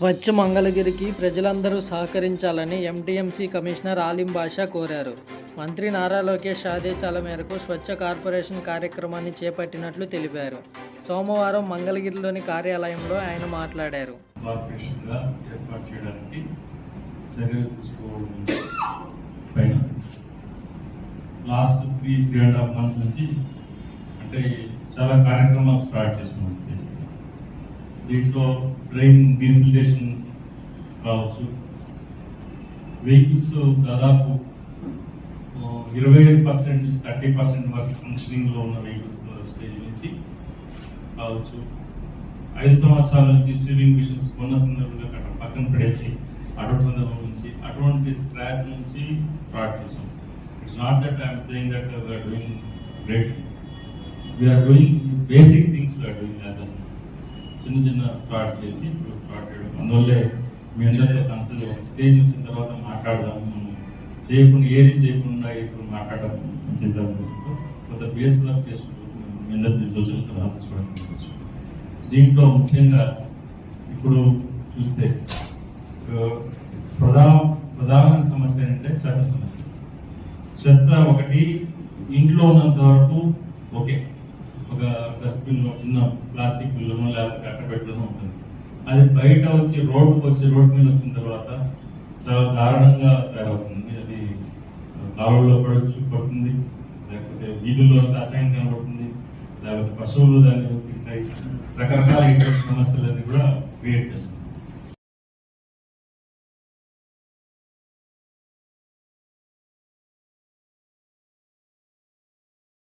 స్వచ్ఛ మంగళగిరికి ప్రజలందరూ సహకరించాలని MTMC commissioner Alim బాషా కోరారు. మంత్రి నారా లోకేష్ ఆదేశాల మేరకు స్వచ్ఛ కార్పొరేషన్ కార్యక్రమాన్ని చేపట్టినట్లు తెలిపారు. సోమవారం మంగళగిరిలోని కార్యాలయంలో ఆయన మాట్లాడారు. Last three three and half months నుంచి అంటే చాలా కార్యక్రమాలు స్టార్ట్ చేస్తున్నాం. దీంట్లో ట్రైన్ డీజిలేషన్ కావచ్చు. వెహికల్స్ దాదాపు ఇరవై ఐదు పర్సెంట్ థర్టీ పర్సెంట్ వరకు ఫంక్షనింగ్లో ఉన్న వెహికల్స్ స్టేజ్ నుంచి కావచ్చు. ఐదు సంవత్సరాల నుంచి స్విమ్మింగ్ మిషన్స్ కొన్న సందర్భంగా అక్కడ పక్కన పడేసి అటువంటి సందర్భం నుంచి అటువంటి స్క్రాచ్ నుంచి స్టార్ట్ చేసాం. It's not that I'm saying that we're doing great we're doing basic things we're doing as and చిన్న చిన్న స్టార్ట్ చేసి ఇప్పుడు స్టార్ట్ చేయడం అందువల్లే మీ అందరితో కన్సల్ట్ ఒక స్టేజ్ వచ్చిన తర్వాత మాట్లాడదాము మనం. చేయకుండా ఏది చేయకుండా ఇప్పుడు మాట్లాడడం చేద్దాం కొంత బేస్ వర్క్ చేసుకుంటూ మీ అందరికీ సోషల్ సలహా తీసుకోవడం దీంట్లో ముఖ్యంగా ఇప్పుడు చూస్తే ప్రధాన ప్రధాన సమస్య ఏంటంటే చెత్త సమస్య. చెత్త ఒకటి ఇంట్లో ఉన్నంత వరకు బిల్లు చిన్న ప్లాస్టిక్ బిల్లును లేకపోతే కట్ట పెట్టడం ఉంటుంది. అది బయట వచ్చి రోడ్డుకు వచ్చి రోడ్డు మీద వచ్చిన తర్వాత చాలా దారుణంగా తయారవుతుంది. అది కాలువలో పడవచ్చు పడుతుంది. లేకపోతే వీధుల్లో రసాయనం కనబడుతుంది. లేకపోతే పశువులు దాన్ని తింటాయి. రకరకాల ఇటువంటి సమస్యలన్నీ కూడా క్రియేట్ చేస్తుంది.